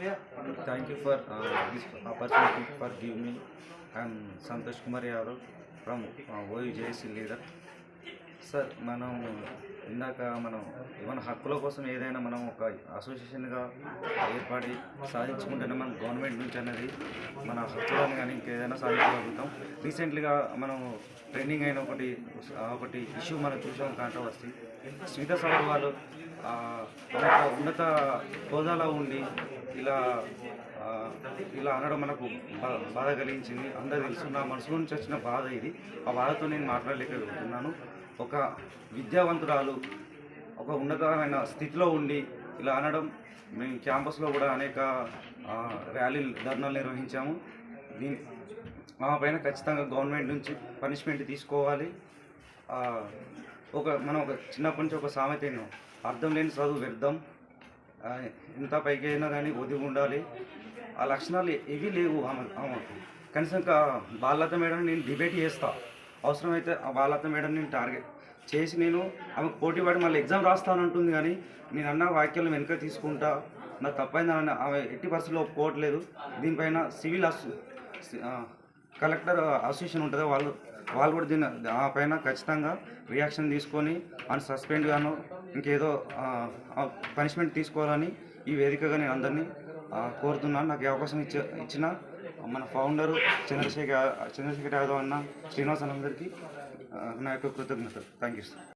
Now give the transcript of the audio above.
Thank you for uh, this opportunity for giving me. I am Santosh Kumar Yadav from uh, OUJSC leader. Sir మనం ఇందాక మనం మన హక్కుల కోసం ఏదైనా మనం ఒక అసోసియేషన్గా ఏర్పడి సాధించుకుంటేనే మనం గవర్నమెంట్ నుంచి అనేది మన హక్కులను కానీ ఇంకేదైనా సాధించగలుగుతాం. రీసెంట్లీగా మనం ట్రెండింగ్ అయిన ఒకటి ఒకటి ఇష్యూ మనం చూసాం కాంట్రవర్సీ. స్మిత సవర్ వాళ్ళు ఉన్నత హోదాలో ఉండి ఇలా ఇలా అనడం మనకు బా- బాధ కలిగించింది. అందరు తెలుసు నా మనసు నుంచి వచ్చిన బాధ ఇది. ఆ బాధతో నేను మాట్లాడలేకపోతున్నాను. ఒక విద్యావంతురాలు ఒక ఉన్నతమైన స్థితిలో ఉండి ఇలా అనడం మేము క్యాంపస్లో కూడా అనేక ర్యాలీలు ధర్నాలు నిర్వహించాము. దీని మా పైన ఖచ్చితంగా గవర్నమెంట్ నుంచి పనిష్మెంట్ తీసుకోవాలి. ఒక మనం ఒక చిన్నప్పటి నుంచి ఒక సామెత అర్థం లేని చదువు వ్యర్థం. ఎంత పైకి అయినా కానీ ఒదిగి ఉండాలి. ఆ లక్షణాలు ఏవి లేవు ఆమె ఆమె. కనీసం బాలత మేడం నేను డిబేట్ చేస్తా. అవసరమైతే ఆ బాలత మేడం నేను టార్గెట్ చేసి నేను ఆమెకు పోటీ పడి మళ్ళీ ఎగ్జామ్ రాస్తానంటుంది కానీ నేను అన్న వాక్యాలను వెనుక తీసుకుంటా. నాకు తప్పైందని ఆమె ఎట్టి పరిస్థితుల్లో ఒప్పుకోవట్లేదు. దీనిపైన సివిల్ అసో కలెక్టర్ అసోసియేషన్ ఉంటుంది? వాళ్ళు వాళ్ళు కూడా దీని ఆ పైన ఖచ్చితంగా రియాక్షన్ తీసుకొని అని సస్పెండ్ గాను ఇంకేదో పనిష్మెంట్ తీసుకోవాలని ఈ వేదికగా నేను అందరినీ కోరుతున్నాను. నాకు ఈ అవకాశం ఇచ్చ ఇచ్చిన మన ఫౌండరు చంద్రశేఖర్ చంద్రశేఖర్ యాదవ్ అన్న శ్రీనివాస్ అన్న అందరికీ నా యొక్క కృతజ్ఞతలు. Thank you sir